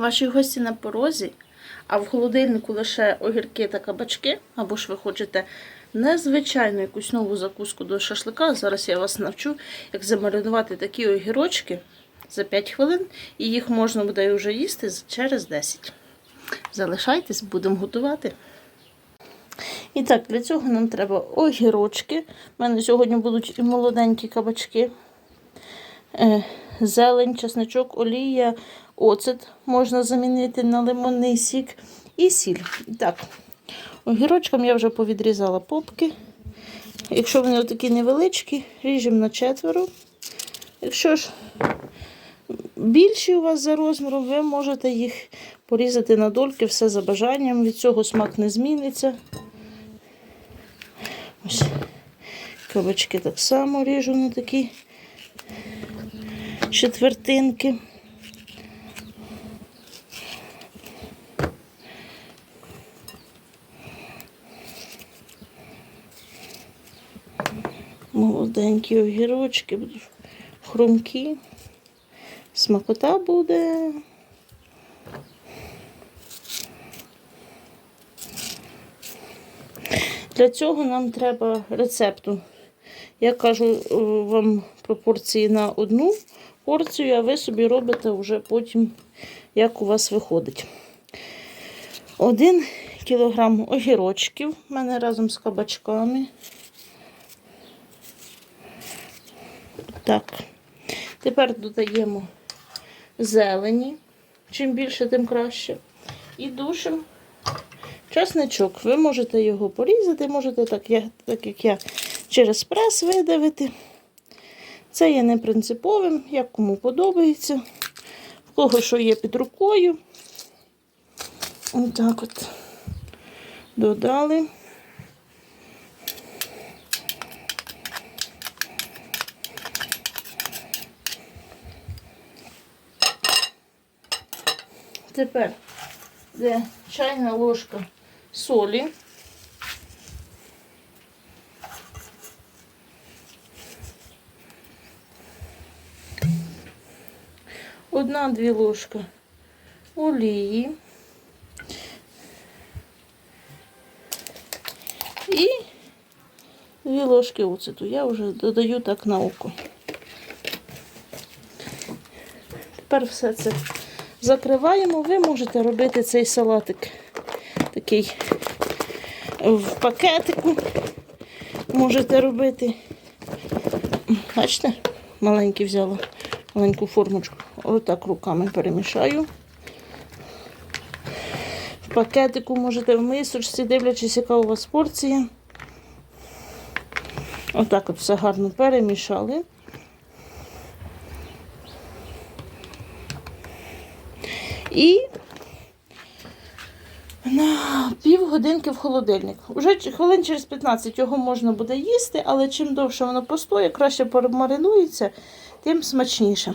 Ваші гості на порозі, а в холодильнику лише огірки та кабачки, або ж ви хочете незвичайну якусь нову закуску до шашлика. Зараз я вас навчу, як замаринувати такі огірочки за 5 хвилин, і їх можна буде вже їсти через 10. Залишайтесь, будемо готувати. І так, для цього нам треба огірочки. У мене сьогодні будуть і молоденькі кабачки, е, зелень, чесничок, олія, оцет можна замінити на лимонний сік і сіль. Так, огірочкам я вже повідрізала попки. Якщо вони такі невеличкі, ріжемо на четверо. Якщо ж більші у вас за розміром, ви можете їх порізати на дольки, все за бажанням. Від цього смак не зміниться. Ось кабачки так само ріжу на такі четвертинки. Молоденькі огірочки, хрумкі. Смакота буде. Для цього нам треба рецепту. Я кажу е, вам пропорції на одну порцію, а ви собі робите вже потім, як у вас виходить. Один кілограм огірочків в мене разом з кабачками. Так. Тепер додаємо зелені. Чим більше, тим краще. І душимо чесничок. Ви можете його порізати, можете, так, я, так як я, через прес видавити. Це є не принциповим, як кому подобається. В кого що є під рукою. Отак от додали. Тепер де чайна ложка солі. Одна-дві ложка олії. І дві ложки оцету. Я вже додаю так на око. Тепер все це закриваємо. Ви можете робити цей салатик такий в пакетику. Можете робити. Бачите, маленький взяла, маленьку формочку. Отак руками перемішаю. В пакетику можете в мисочці, дивлячись, яка у вас порція. Отак от все гарно перемішали. І на півгодинки в холодильник. Уже хвилин через 15 його можна буде їсти, але чим довше воно постоє, краще перемаринується, тим смачніше.